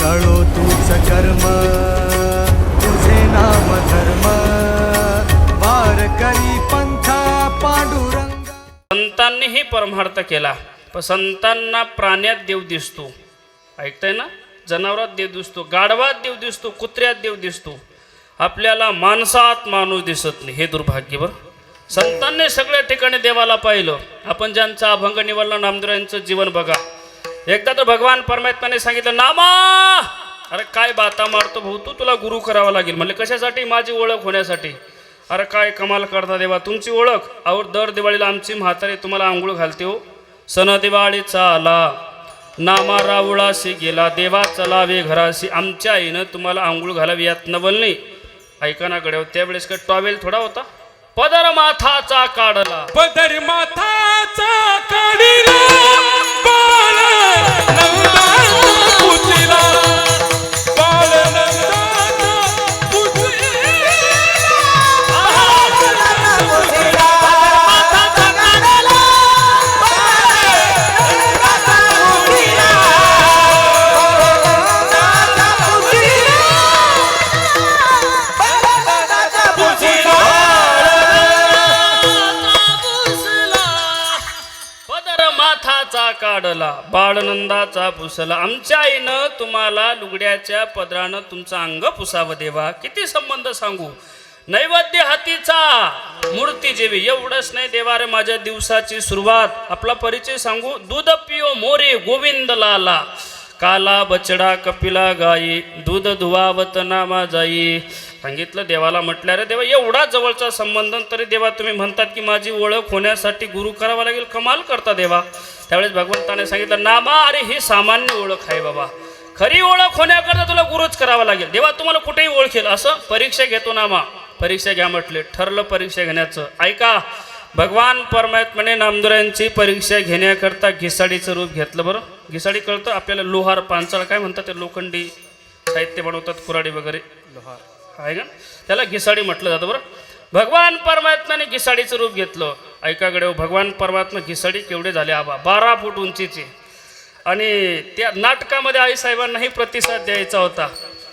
कळो तूच कर्म तुझे नाम धर्म. वार करी पंथा पांडुरंग. संतांनीही परमार्थ केला पण संतांना प्राण्यात देव दिसतो. ऐकताय ना? जनावरात देव दिसतो गाढवात देव दिसतो कुत्र्यात देव दिसतो. आपल्याला माणसात माणूस दिसत नाही. हे दुर्भाग्य बरं. संतांनी सगळ्या ठिकाणी देवाला पाहिलं. आपण ज्यांचा अभंग निवडला नामदेव यांचं जीवन बघा. एकदा तर भगवान परमात्म्याने सांगितलं नामा अरे काय बाता मारतो भाऊ? तू तुला गुरु करावा लागेल. म्हणले कशासाठी? माझी ओळख होण्यासाठी. अरे काय कमाल करता देवा तुमची ओळख? और दर दिवाळीला आमची म्हातारी तुम्हाला आंघोळ घालते हो. सण दिवाळीचा आला नामा रावळाशी गेला देवा चलावे घराशी आमच्या आईनं तुम्हाला आंघोळ घालावी यात नवल नाही. ऐका ना गड्या त्यावेळेस काय टॉवेल थोडा होता? पदर माथाचा काढला. पदर माथाचा काढला काढला बाळनंदाचा पुसला आमच्या आईनं तुम्हाला लुगड्याच्या पदरानं तुमचं अंग पुसावं देवा. किती संबंध सांगू? नैवेद्य हातीचा. मूर्ती जेवी एवढंच नाही देवा रे माझ्या दिवसाची सुरुवात. आपला परिचय सांगू? दूध पिओ मोरे गोविंद लाला काला बचडा कपिला गाई दूध धुवावत नामा जाई. सांगितलं देवाला म्हटलं अरे देवा एवढा जवळचा संबंध तरी देवा तुम्ही म्हणतात की माझी ओळख होण्यासाठी गुरु करावा लागेल कमाल करता देवा. त्यावेळेस भगवंताने सांगितलं नामा अरे ही सामान्य ओळख आहे बाबा. खरी ओळख होण्याकरता तुला गुरुच करावा लागेल. देवा तुम्हाला कुठेही ओळखेल. असं परीक्षा घेतो नामा परीक्षा घ्या म्हटले. ठरलं परीक्षा घेण्याचं. ऐका भगवान परमात्म्याने नामदुरांची परीक्षा घेण्याकरता घिसाडीचं रूप घेतलं बरं. घिसाडी कळतं आपल्याला लोहार पांचाळ काय म्हणतात ते लोखंडी साहित्य बनवतात कुराडी वगैरे. लोहार. आहे का? त्याला घिसाडी म्हटलं जातं बरं. भगवान परमात्म्याने घिसाडीचं रूप घेतलं. ऐकाकडे हो, भगवान परमात्मा घिसाडी केवढे झाले आबा. बारा फूट उंचीचे. आणि त्या नाटकामध्ये आईसाहेबांनाही प्रतिसाद द्यायचा होता.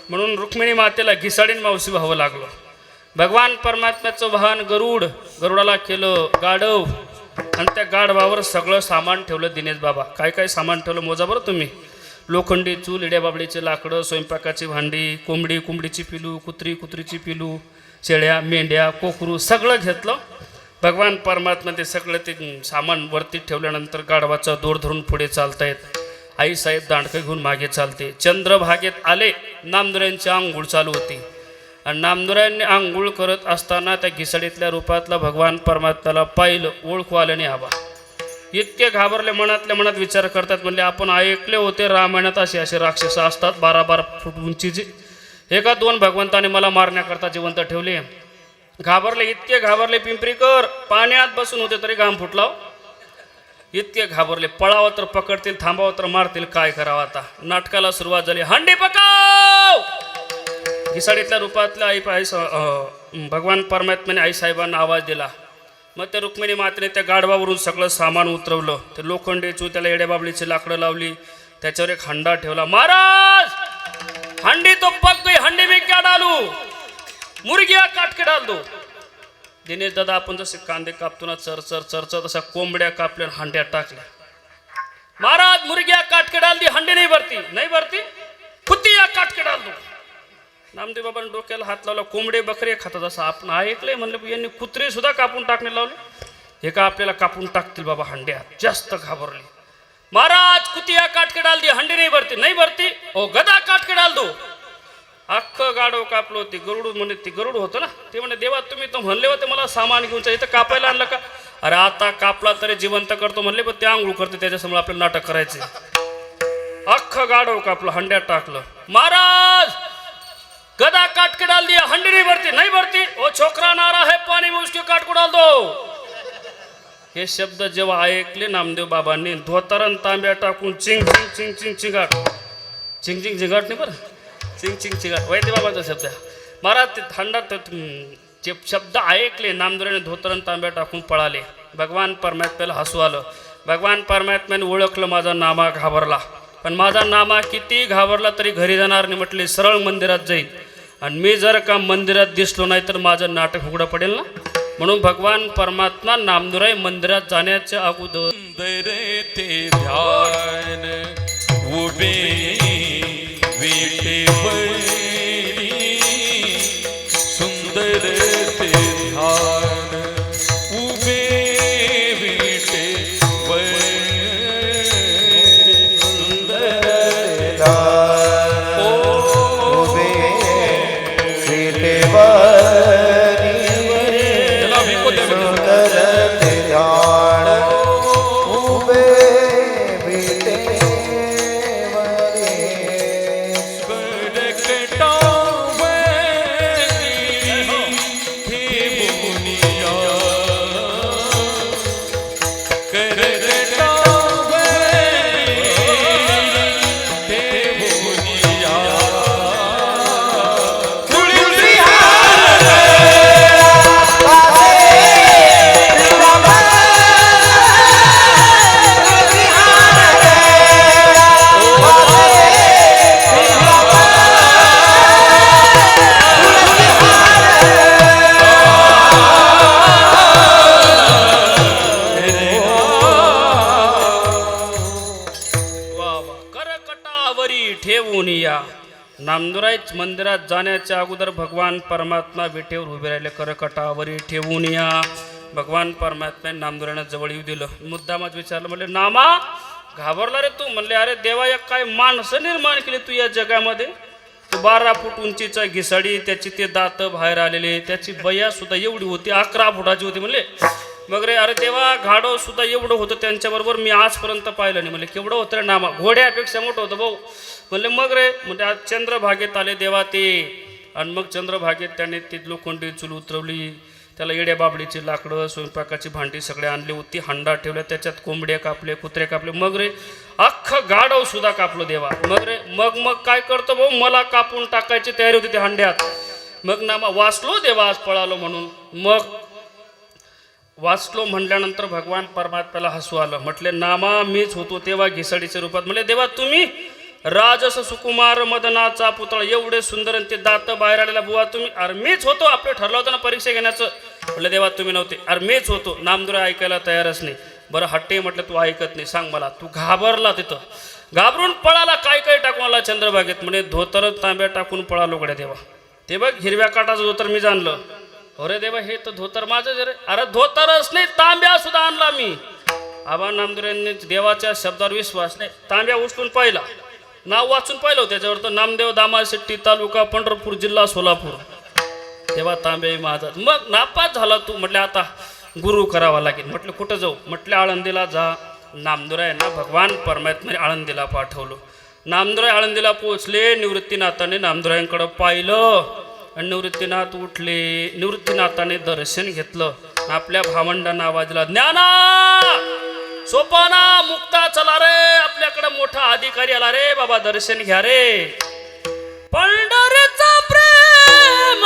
म्हणून रुक्मिणी मातेला घिसाडीन मावशी व्हावं लागलं. भगवान परमात्म्याचं वाहन गरुड गरुडाला केलं गाढव. आणि त्या गाढवावर सगळं सामान ठेवलं दिनेश बाबा. काय काय सामान ठेवलं मोजा बरं तुम्ही? लोखंडी चूल इड्याबाबडीचे लाकडं स्वयंपाकाची भांडी कोंबडी कोंबडीची पिलू कुत्री कुत्रीची पिलू शेळ्या मेंढ्या कोकरू सगळं घेतलं. भगवान परमात्मा ते सगळं ते सामान वरती ठेवल्यानंतर गाढवाचा दोर धरून पुढे चालतायत आईसाहेब दांडकं घेऊन मागे चालते. चंद्रभागेत आले नामदुऱ्यांची आंघोळ चालू होती. आणि नामदुऱ्यांनी आंघोळ करत असताना त्या घिसडीतल्या रूपातला भगवान परमात्म्याला पाहिलं ओळखू आलं नाही हवा इतके घाबरले मनातल्या मनात विचार करतात म्हणले आपण ऐकले होते रामायणात असे असे राक्षस असतात बारा बारा फूट उंचीचे एका दोन भगवंताने मला मारण्याकरता जिवंत ठेवले? घाबरले इतके घाबरले पिंपरीकर पाण्यात बसून होते तरी घाम फुटलाव. इतके घाबरले पळावं तर पकडतील थांबावं तर मारतील काय करावं आता? नाटकाला सुरुवात झाली. हंडी पकाव घिसाडीतल्या रूपातल्या आई आई भगवान परमात्म्याने आईसाहेबांना आवाज दिला. मग त्या रुक्मिणी मातेने त्या गाढवावरून सगळं सामान उतरवलं. ते लोखंडी चू त्याला येड्याबाबलीची लाकडं लावली. त्याच्यावर एक हंडा ठेवला. महाराज हंडी तो पक गई हंडी मी क्या डालू? मुर्गिया काट के डाल दो. दिनेश दादा आपण जसे कांदे कापतो ना चर चर चर चर तसा कोंबड्या कापल्या हंड्या हंड्यात टाकल्या. महाराज मुर्गिया काट के डाल दी हंडी नाही भरती. नाही भरती कुत्तिया काट के डाल दो नामदेव बाबांनी डोक्याला हात लावला कोंबडे बकरे खातात असं आपण ऐकलंय म्हणलं यांनी कुत्रे सुद्धा कापून टाकणे लावले. हे का आपल्याला कापून टाकतील बाबा हंड्यात जास्त घाबरले. महाराज कुतिया काटके डाल दी हंडी नाही भरती नाही भरती. ओ गदा काटके डाल दो. अख्खं गाडव कापलं होती गरुड म्हणे ती गरुड होतं ना? ते म्हणे देवा तुम्ही तर म्हणले होते मला सामान घेऊन इथं कापायला आणलं का? अरे आता कापला तरी जिवंत करतो म्हणले पण ते आंघोळ करते त्याच्यासमोर आपल्याला नाटक करायचे अख्खं गाडव कापलं हंड्यात टाकलं. महाराज गदा काट के डाल दिया हंडी नहीं भरती नहीं भरती। ओ छोकरा नारा है पानी में उसके काट को डाल दो। हे शब्द जेव्हा ऐकले नामदेव बाबांनी धोतारण तांब्या टाकून चिंग चिंग चिंग चिंग चिंगाट। चिंग चिंग चिंगाट नाही बरं चिंग चिंग चिंगाट। वैद्य बाबांचा शब्द महाराज ते थंडात जे शब्द ऐकले नामदेवाने धोतरण तांब्या टाकून पळाले भगवान परमात्म्याला हसू आलं भगवान परमात्म्याने ओळखलं माझा नामा घाबरला। पण माझा नामा किती घाबरला तरी घरी जाणार नाही म्हटले सरळ मंदिरात जाईल आणि मी जर का मंदिरात दिसलो नाही तर माझं नाटक उघडं पडेल ना? म्हणून भगवान परमात्मा नामदुराई मंदिरात जाण्याच्या अगोदर ते ध्यान उभे विटेवरी नामदुराई मंदिरात जाण्याच्या अगोदर भगवान परमात्मा विटेवर उभे राहिले. करकटावरी ठेवून या. भगवान परमात्मा नामदुरानं जवळ येऊ दिलं. मुद्दामच विचारलं म्हणले नामा घाबरला रे तू? म्हणले अरे देवा एक काय माणसं निर्माण केली तू या जगामध्ये? तू बारा फूट उंचीचा घिसाडी त्याची ते दात बाहेर आलेले त्याची बया सुद्धा एवढी होती अकरा फुटाची होती. म्हणले मग रे अरे तेव्हा घाडो सुद्धा एवढं होतं त्यांच्याबरोबर मी आजपर्यंत पाहिलं नाही. म्हणले केवढं होतं रे नामा? घोड्यापेक्षा मोठं होतं भाऊ. म्हणले मग रे. म्हणजे आज चंद्रभागेत आले देवा ते. आणि मग चंद्रभागेत त्याने ती लोखंडी चूल उतरवली त्याला येड्या बाबडीची लाकडं स्वयंपाकाची भांडी सगळे आणली होती हंडा ठेवल्या त्याच्यात कोंबड्या कापले कुत्रे कापले. मग रे अख्खं गाडव सुद्धा कापलं देवा. मग रे मग मग काय करतो भाऊ? मला कापून टाकायची तयारी होती त्या हंड्यात. मग नामा वाचलो देवा आज पळालो म्हणून. मग वाचलो म्हणल्यानंतर भगवान परमात्म्याला हसू आलं. म्हटले नामा मीच होतो तेव्हा घिसाडीच्या रूपात. म्हटले देवा तुम्ही राजस सुकुमार मदनाचा पुतळा एवढे सुंदर आणि ते दात बाहेर आलेला बुवा तुम्ही अरे मीच होतो. आपलं ठरलं होतं ना परीक्षा घेण्याचं. म्हटलं देवा तुम्ही नव्हते. अरे मीच होतो. नामदुरा ऐकायला तयारच नाही. बरं हट्टे म्हटलं तू ऐकत नाही. सांग मला तू घाबरला तिथं. घाबरून पळाला काय काय टाकून आला चंद्रभागेत? म्हणे धोतर तांब्या टाकून पळालो गड्या देवा. ते बघ हिरव्या काटाचं धोतर मी जाणलं. अरे देवा हे तर धोतर माझं रे. अरे धोतरच नाही तांब्या सुद्धा आणला मी. आबा नामदेवांनी देवाच्या शब्दावर विश्वास नाही. तांब्या उचलून पाहिला. नाव वाचून पाहिलं त्याच्यावर तर नामदेव दामा शेट्टी तालुका पंढरपूर जिल्हा सोलापूर. तेव्हा तांबे माझा मग नापास झाला तू? म्हटलं आता गुरु करावा लागेल. म्हटलं कुठं जाऊ? म्हटलं आळंदीला जा. नामदुरायांना भगवान परमात्म्याने आळंदीला पाठवलं. नामदुराय आळंदीला पोहोचले. निवृत्तीनाथाने नामदुरायांकडं पाहिलं. आणि निवृत्तीनाथ उठले. निवृत्तीनाथाने दर्शन घेतलं. आपल्या भावंडांना आवाजला दिला ज्ञाना सोपाना मुक्ता चला रे. आपल्याकडे मोठा अधिकारी आला रे. बाबा दर्शन घ्या रे. पंढरचा प्रेम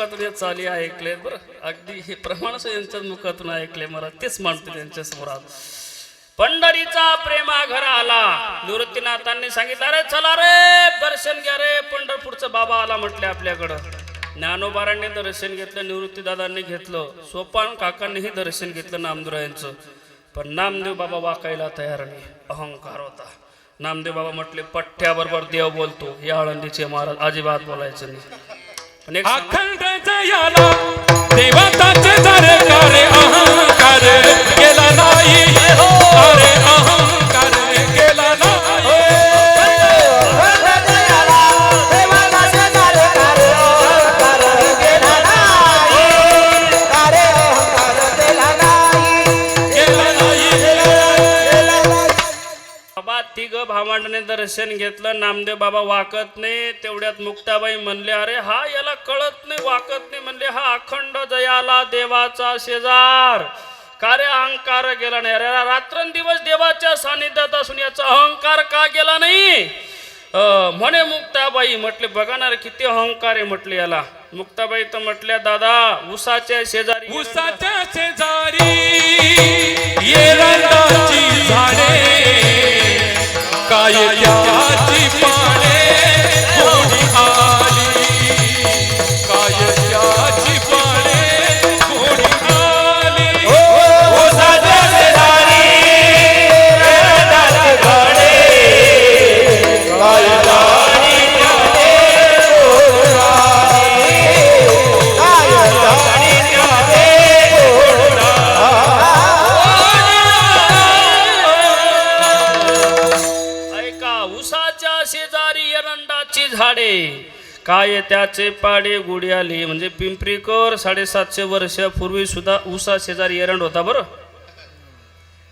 मुखातून हे चाली ऐकले बरं अगदी हे प्रमाणच यांच्या मुखातून ऐकले मला तेच मानतो त्यांच्या समोरात पंढरीचा प्रेमा घर आला. निवृत्तीनाथांनी सांगितलं अरे चला रे दर्शन घ्या रे पंढरपूरचं बाबा आला म्हटले आपल्याकडं. ज्ञानोबारांनी दर्शन घेतलं निवृत्तीदादांनी घेतलं सोपान काकांनीही दर्शन घेतलं नामदेवरायांचं पण नामदेव बाबा वाकायला तयार नाही अहंकार होता. नामदेव बाबा म्हटले पठ्ठ्याबरोबर देव बोलतो या आळंदीचे महाराज अजिबात बोलायचं नाही. पण एक सांग- अखंड जयाला देवताचे दरकार अहंकार भावंडाने दर्शन घेतलं नामदेव बाबा वाकत नाही तेवढ्यात मुक्ताबाई म्हणले अरे हा याला कळत नाही वाकत नाही म्हणले हा अखंड जयाला देवाचा शेजार. कार्य अहंकार गेला नाही? अरे रात्रंदिवस देवाच्या सानिध्यात असून याचा अहंकार का गेला नाही? म्हणे मुक्ताबाई म्हटले बघा ना रे किती अहंकार आहे म्हटले याला. मुक्ताबाई तर म्हटल्या दादा उसाच्या शेजारी उसाच्या शेजारी झाडे. काय त्याची पाने काय त्याचे पाडे गुढी आली? म्हणजे पिंपरीकर साडेसातशे वर्षापूर्वी सुद्धा उसा शेजारी एरंड होता बरं.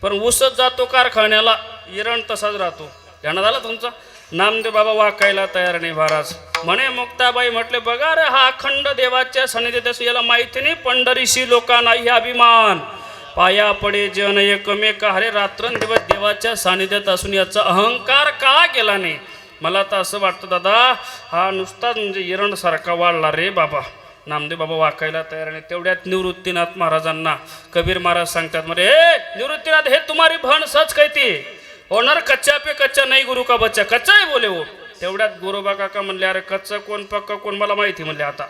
पण ऊसच जातो कारखान्याला एरंड तसाच राहतो. ध्यानात आला तुमचा? नामदेव बाबा वाकायला तयार नाही महाराज. म्हणे मुक्ताबाई म्हटले बघा रे हा अखंड देवाच्या सन्निधीत असू याला माहिती नाही पंढरीशी लोकांना ही अभिमान. पाया पडे जन एकमेक हरे रात्रंदिवस देवाच्या सानिध्यात असून याचा अहंकार का केला नाही? मला तर असं वाटतं दादा हा नुसताच म्हणजे एरंडसारखा वाढला रे बाबा. नामदेव बाबा वाकायला तयार आणि तेवढ्यात निवृत्तीनाथ महाराजांना कबीर महाराज सांगतात म्हणजे हे निवृत्तीनाथ हे तुम्हारी भण सच कहती होणार कच्चा पे कच्चा नाही गुरु का बच्चा. कच्चा आहे बोले हो तेवढ्यात गुरुबा काका म्हणले अरे कच्चा कोण पक्का कोण मला माहिती म्हणले आता.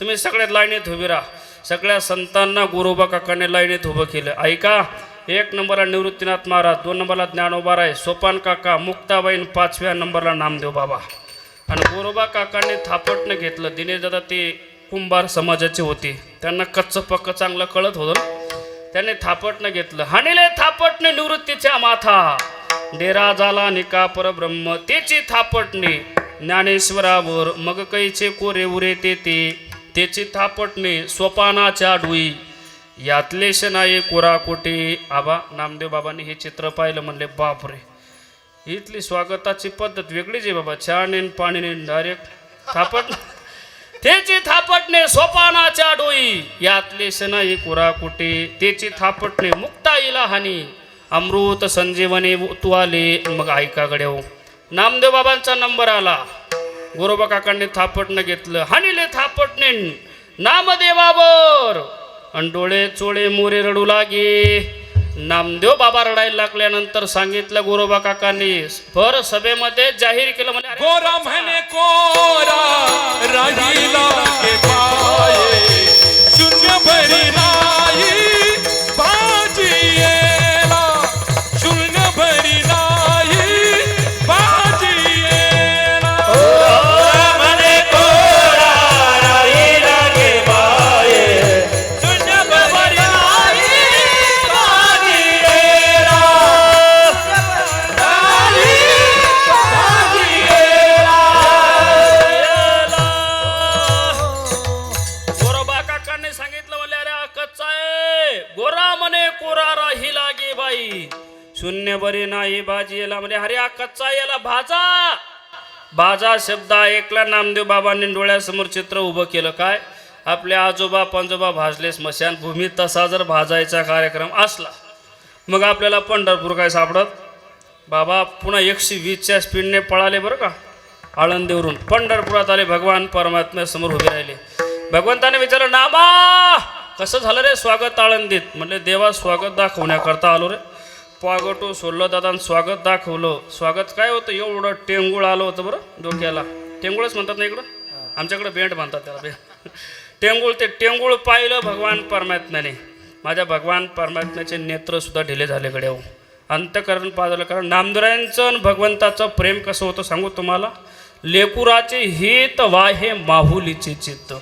तुम्ही सगळ्यात लाईनीत उभी राहा. सगळ्या संतांना गुरुबा काकाने लाईनीत उभं केलं. ऐका एक नंबरला निवृत्तीनाथ महाराज दोन नंबरला ज्ञानोबा राय सोपान काका मुक्ताबाईन पाचव्या नंबरला नामदेव बाबा. आणि गोरोबा काकांनी थापटणं घेतलं. दिनेश दादा ते कुंभार समाजाचे होते. त्यांना कच्चं पक्क चांगलं कळत होतं. त्यांनी त्याने थापटणं घेतलं. हानिले थापटणे निवृत्तीच्या माथा. डेरा झाला निका परब्रह्म. तेची थापटणे ज्ञानेश्वरावर. मग कैचे कोरे उरे ते त्याची तेची थापटणे स्वपानाच्या डोई. यातले नाही कुराकुटी आबा नामदेव बाबांनी हे चित्र पाहिलं म्हणले बापरे. इथली स्वागताची पद्धत वेगळीच आहे बाबा. छान येन पाणी नेन डायरेक्ट थापट त्याची थापटणे सोपानाच्या डोई. यातले शनाई कुरा त्याची थापटणे मुक्ता इला हानी अमृत संजीवने तू आले मग ऐका हो नामदेव बाबांचा नंबर आला. गोरोबा काकांनी थापटणं घेतलं. हानिले थापटणे नामदेवावर. आणि डोळे चोळे मोरे रडू लागे. नामदेव बाबा रडायला लागल्यानंतर सांगितलं गोरोबा काकांनी भर सभेमध्ये जाहीर केलं म्हणजे गोरा म्हणे कोरा शून्य भरी दिला म्हणजे अरे हा कच्चा याला भाजा. भाजा शब्द ऐकला नामदेव बाबांनी डोळ्यासमोर चित्र उभं केलं. काय? आपले आजोबा पंजोबा भाजले स्मशानभूमी तसा जर भाजायचा कार्यक्रम असला मग आपल्याला पंढरपूर काय सापडत? बाबा पुन्हा एकशे वीसच्या स्पीडने पळाले बरं का? आळंदीवरून. पंढरपुरात आले भगवान परमात्म्यासमोर उभे राहिले. भगवंताने विचारलं नामा कसं झालं रे स्वागत आळंदीत? म्हणजे देवा स्वागत दाखवण्याकरता आलो रे. पागटो सोडलं दादा स्वागत दाखवलं. स्वागत काय होतं? एवढं टेंगुळ आलं होतं बरं डोक्याला. टेंगुळच म्हणतात ना इकडं? आमच्याकडे बेंट म्हणतात त्याला बेंड टेंगुळ ते टेंगुळ पाहिलं भगवान परमात्म्याने. माझ्या भगवान परमात्म्याचे नेत्रसुद्धा ढिले झाले हो. अंतकरण पाजलं. कारण नामदुरायांचं आणि भगवंताचं प्रेम कसं होतं सांगू तुम्हाला? लेकुराचे हित वाहे माहुलीचे चित्त.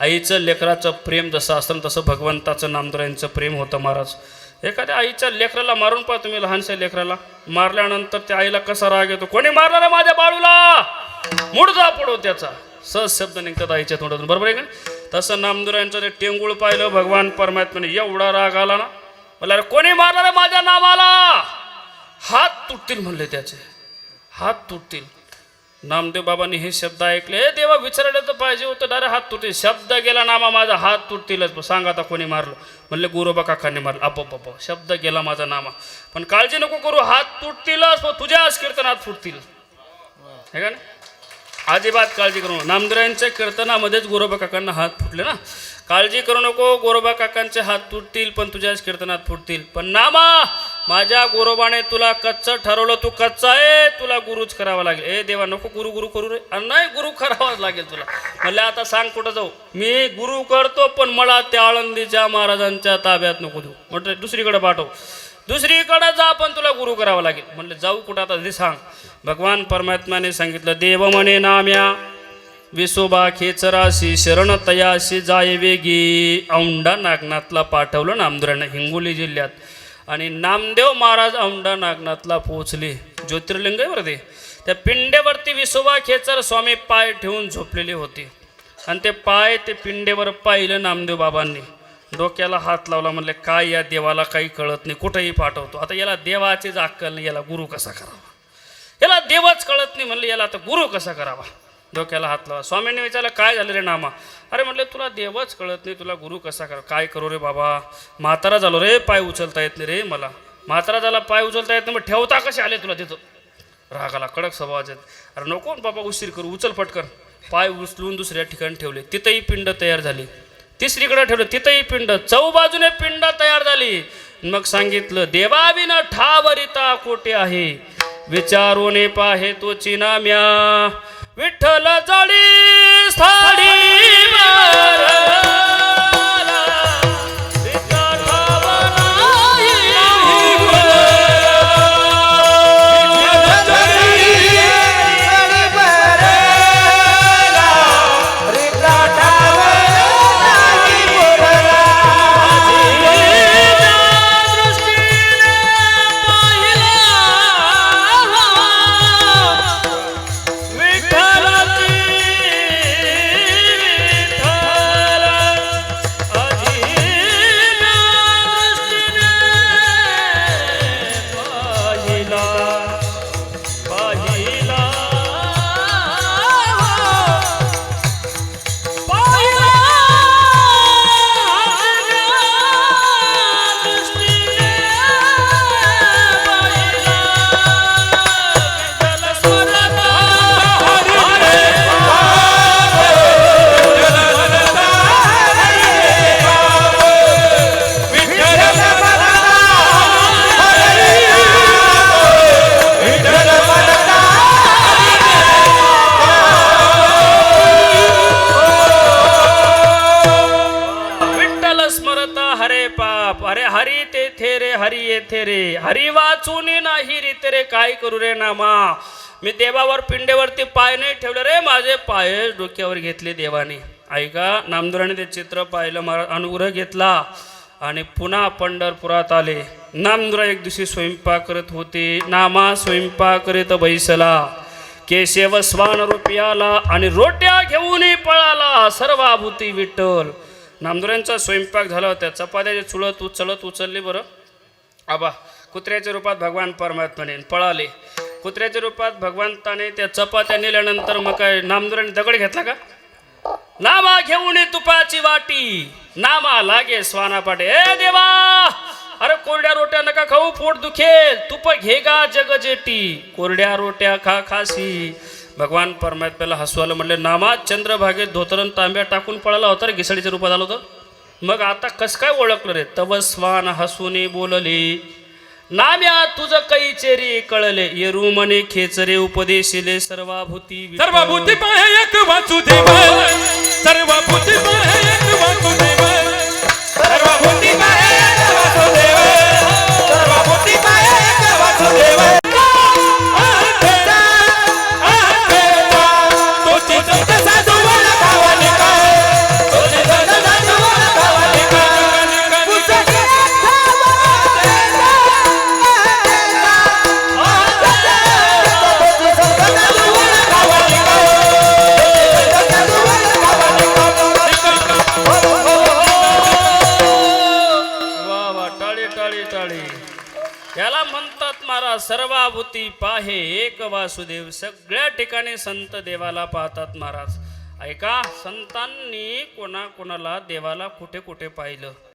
आईचं लेकराचं प्रेम जसं असतं तसं भगवंताचं नामदुरायांचं प्रेम होतं महाराज. एखाद्या आईच्या लेकराला मारून पहा तुम्ही लहानशा लेकराला. मारल्यानंतर त्या आईला कसा राग येतो? कोणी मारणार माझ्या बाळूला? मुडदा पडो त्याचा. सहज शब्द निघतात आईच्या तोंडातून. बरोबर आहे का तसं नामदुरांचं ते टेंगुळ पाहिलं भगवान परमात्म्याने एवढा राग आला ना मला अरे कोणी मारणार माझ्या नावाला हात तुटतील म्हणले त्याचे. हात तुटतील. नामदेव बाबांनी हे शब्द ऐकले देवा विचारलं तर पाहिजे होतं डायरेक्ट हात तुटतील. शब्द गेला नामा माझा हात तुटतीलच. सांग आता कोणी मारलं. म्हणले गुरुबा काकांनी मारलं. आप आप शब्द गेला माझा नामा. पण काळजी नको करू हात तुटतीलच पण तुझ्याच कीर्तनात फुटतील. हे का ना अजिबात काळजी करू नामदेवांच्या कीर्तनामध्येच गोरोबा काकांना हात फुटले ना? काळजी करू नको गोरोबा काकांचे हात तुटतील पण तुझ्याच कीर्तनात फुटतील. पण नामा माझ्या गोरोबाने तुला कच्चं ठरवलं तू कच्चा आहे तुला गुरुच करावा लागेल. ए देवा नको गुरु गुरु करू रे. नाही गुरु करावाच लागेल तुला. म्हणलं आता सांग कुठं जाऊ. मी गुरु करतो पण मला त्या आळंदीच्या महाराजांच्या ताब्यात नको देऊ. म्हटलं दुसरीकडे पाठव. दुसरीकडे जा पण तुला गुरु करावा लागेल. म्हणलं जाऊ कुठं आता ते सांग. भगवान परमात्म्याने सांगितलं देव म्हणे नाम्या विसोबा खेचराशी शरण तयाशी जाय वेगी. औंढा नागनाथला पाठवलं नामदेवांना हिंगोली जिल्ह्यात. आणि नामदेव महाराज औंढा नागनाथला पोहोचले. ज्योतिर्लिंग ते. त्या पिंडेवरती विसोबा खेचर स्वामी पाय ठेवून झोपलेले होते. आणि ते पाय ते पिंडेवर पाहिलं नामदेव बाबांनी. डोक्याला हात लावला म्हणले काय या देवाला काही कळत नाही कुठेही पाठवतो. आता याला देवाचीच अक्कल नाही याला गुरु कसा करावा? याला देवच कळत नाही म्हणले याला आता गुरु कसा करावा? डोक्याला हात लावा. स्वामींनी विचारलं काय झालं रे नामा? अरे म्हटलं तुला देवच कळत नाही. तुला गुरु कसा करा काय करू रे बाबा? म्हातारा झालो रे पाय उचलता येत नाही रे मला. म्हातारा झाला पाय उचलता येत नाही मग ठेवता कसे आले तुला तिथं? रागाला कडक स्वभावाचे आहेत. अरे नको बाबा उशीर करू. उचल फटकर पाय उचलून दुसऱ्या ठिकाणी ठेवले. तिथंही पिंड तयार झाली. तिसरीकडे ठेवलं. तिथंही पिंड. चौ बाजूने पिंड तयार झाली. मग सांगितलं देवाविन ठावरिता कोटे आहे? विचारोने पाहे तो चिनाम्या. विठ्ठल जाळी स्थान. बाप. अरे हरी तेथे रे हरी येथे रे. हरी वाचून नाही रीते रे काय करू रे नामा. मी देवावर पिंडेवरती पाय नाही ठेवले रे माझे पाय डोक्यावर घेतले देवाने. ऐका नामदुराने ते चित्र पाहिलं मला अनुग्रह घेतला आणि पुन्हा पंढरपुरात आले. नामदुरा एक दिवशी स्वयंपाक करत होते. नामा स्वयंपाक करीत बैसला. केशव स्वान रूपी आला आणि रोट्या घेऊनही पळाला. सर्वाभूती विठ्ठल. नामदुऱ्यांचा स्वयंपाक झाला होता. चपात्याचे चुळत उचलत उचलले बरं. आबा कुत्र्याच्या रूपात भगवान परमात्माने पळाले. कुत्र्याच्या रूपात भगवंताने त्या चपात्या नेल्यानंतर मग काय नामदुराने दगड घेतला का? नामा घेऊन ये तुपाची वाटी. नामा लागे स्वानापाटे. ए देवा! अरे कोरड्या रोट्या नका खाऊ पोट दुखेल. तुप घे गा जग जेटी कोरड्या रोट्या खा खासी. भगवान परमात्म्याला हसू आलं म्हटले नामा चंद्रभागेत धोतरण तांब्या टाकून पळाला होता रे घिसडीच्या रूपात आलं होतं. मग आता कसं काय ओळखलं रे? तव स्वान हसूने बोलले नाम्या तुझं काही चेरी कळले. येरू मने खेचरे उपदेशिले सर्वाभूती सर्वाभूती एक वाचू सर्व सर्वाभूती एक वाचू सर्वाभूती सगळ्या ठिकाणी संत देवाला पाहतात महाराज. ऐका संतांनी कोणाकोणाला देवाला कुठे कुठे पाहिलं?